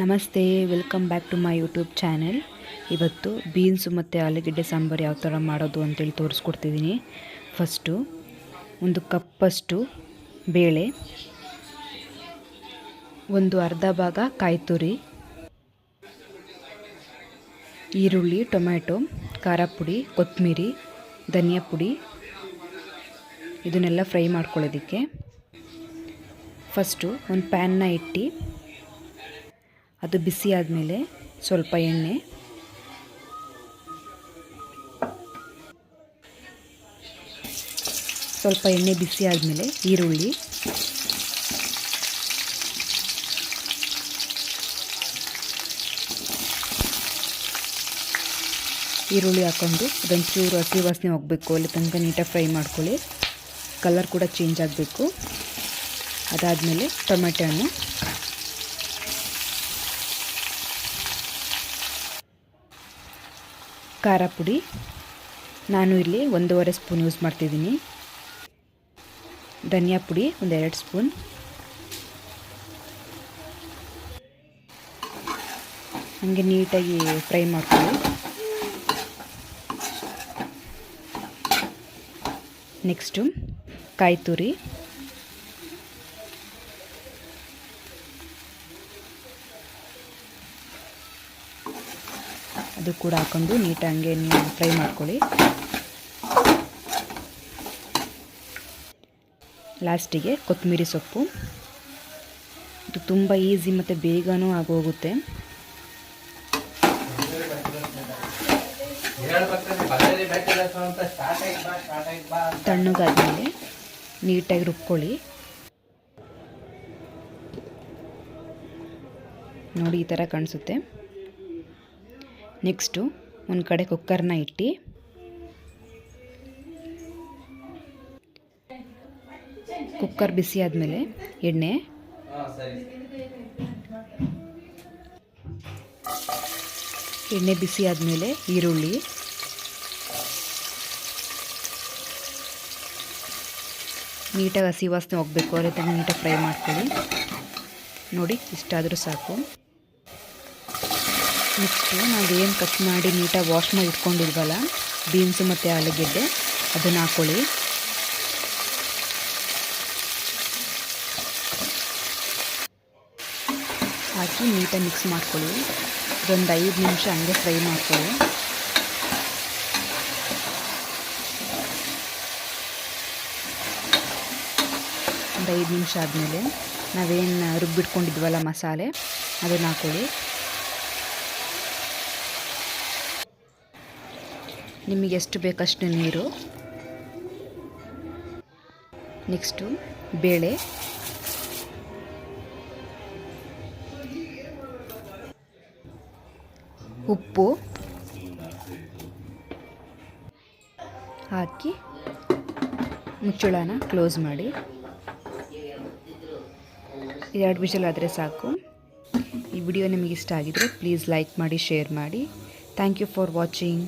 ನಮಸ್ತೆ, welcome back to my YouTube channel. ಇವತ್ತು beans ಮತ್ತು ಆಲೂಗೆಡ್ಡೆ ಸಾಂಬಾರು ಯಾವ ಥರ ಮಾಡೋದು ಅಂತೇಳಿ ತೋರಿಸ್ಕೊಡ್ತಿದ್ದೀನಿ. ಫಸ್ಟು ಒಂದು ಕಪ್ಪಷ್ಟು ಬೇಳೆ, ಒಂದು ಅರ್ಧ ಭಾಗ ಕಾಯಿ ತುರಿ ಈರುಳ್ಳಿ, ಟೊಮ್ಯಾಟೊ, ಖಾರ ಪುಡಿ ಕೊತ್ತಂಬರಿ ಧನಿಯಾ ಪುಡಿ, ಇದನ್ನೆಲ್ಲ ಫ್ರೈ ಮಾಡ್ಕೊಳ್ಳೋದಕ್ಕೆ. ಫಸ್ಟು ಒಂದು ಪ್ಯಾನ್ನ ಇಟ್ಟು ಅದು ಬಿಸಿ ಆದಮೇಲೆ ಸ್ವಲ್ಪ ಎಣ್ಣೆ. ಸ್ವಲ್ಪ ಎಣ್ಣೆ ಬಿಸಿ ಆದಮೇಲೆ ಈರುಳ್ಳಿ. ಈರುಳ್ಳಿ ಹಾಕ್ಕೊಂಡು ಅದೊಂದು ಚೂರು ಹಸಿ ವಾಸನೆ ಹೋಗಬೇಕು, ಅಲ್ಲಿ ತನಕ ನೀಟಾಗಿ ಫ್ರೈ ಮಾಡ್ಕೊಳ್ಳಿ. ಕಲರ್ ಕೂಡ ಚೇಂಜ್ ಆಗಬೇಕು. ಅದಾದಮೇಲೆ ಟೊಮೆಟೊ ಹಣ್ಣು ಖಾರ ಪುಡಿ. ನಾನು ಇಲ್ಲಿ ಒಂದೂವರೆ ಸ್ಪೂನ್ ಯೂಸ್ ಮಾಡ್ತಿದ್ದೀನಿ. ಧನಿಯಾ ಪುಡಿ ಒಂದೆರಡು ಸ್ಪೂನ್. ಹಂಗೆ ನೀಟಾಗಿ ಫ್ರೈ ಮಾಡ್ಕೊಳ್ಳಿ. ನೆಕ್ಸ್ಟು ಕಾಯಿ ತುರಿ. ಅದು ಕೂಡ ಹಾಕೊಂಡು ನೀಟಾಗಿ ನೀವು ಫ್ರೈ ಮಾಡ್ಕೊಳ್ಳಿ. ಲಾಸ್ಟಿಗೆ ಕೊತ್ತಂಬರಿ ಸೊಪ್ಪು. ಇದು ತುಂಬ ಈಸಿ ಮತ್ತು ಬೇಗನೂ ಆಗೋಗುತ್ತೆ. ತಣ್ಣಗಾದ್ಮೇಲೆ ನೀಟಾಗಿ ರುಬ್ಕೊಳ್ಳಿ. ನೋಡಿ ಈ ಥರ ಕಾಣಿಸುತ್ತೆ. ನೆಕ್ಸ್ಟು ಒಂದು ಕಡೆ ಕುಕ್ಕರ್ನ ಇಟ್ಟು ಕುಕ್ಕರ್ ಬಿಸಿ ಆದಮೇಲೆ ಎಣ್ಣೆ. ಎಣ್ಣೆ ಬಿಸಿ ಆದಮೇಲೆ ಈರುಳ್ಳಿ. ನೀಟಾಗಿ ಹಸಿ ವಾಸನೆ ಹೋಗಬೇಕು, ಅದೇ ಥರ ನೀಟಾಗಿ ಫ್ರೈ ಮಾಡ್ಕೊಳ್ಳಿ. ನೋಡಿ, ಇಷ್ಟಾದರೂ ಸಾಕು. ನೆಕ್ಸ್ಟು ನಾವೇನು ಕಟ್ ಮಾಡಿ ನೀಟಾಗಿ ವಾಶ್ ಮಾಡಿ ಇಟ್ಕೊಂಡಿದ್ವಲ್ಲ ಬೀನ್ಸು ಮತ್ತು ಆಲೂಗೆಡ್ಡೆ, ಅದನ್ನು ಹಾಕ್ಕೊಳ್ಳಿ ಹಾಕಿ ನೀಟಾಗಿ ಮಿಕ್ಸ್ ಮಾಡ್ಕೊಳ್ಳಿ. ಇದೊಂದು ಐದು ನಿಮಿಷ ಹಂಗೆ ಫ್ರೈ ಮಾಡ್ಕೊಳ್ಳಿ. ಒಂದು ಐದು ನಿಮಿಷ ಆದಮೇಲೆ ನಾವೇನು ರುಬ್ಬಿಟ್ಕೊಂಡಿದ್ವಲ್ಲ ಮಸಾಲೆ, ಅದನ್ನು ಹಾಕ್ಕೊಳ್ಳಿ ನಿಮಗೆ ಎಷ್ಟು ಬೇಕಷ್ಟು ನೀರು? ನೆಕ್ಸ್ಟು ಬೇಳೆ. ಉಪ್ಪು. ಹಾಕಿ ಮುಚ್ಚಳನ ಕ್ಲೋಸ್ ಮಾಡಿ. ಎರಡು ವಿಷಲ್ ಆದರೆ ಸಾಕು. ಈ ವಿಡಿಯೋ ನಿಮಗೆ ಇಷ್ಟ ಆಗಿದರೆ ಪ್ಲೀಸ್ ಲೈಕ್ ಮಾಡಿ ಶೇರ್ ಮಾಡಿ. Thank you for watching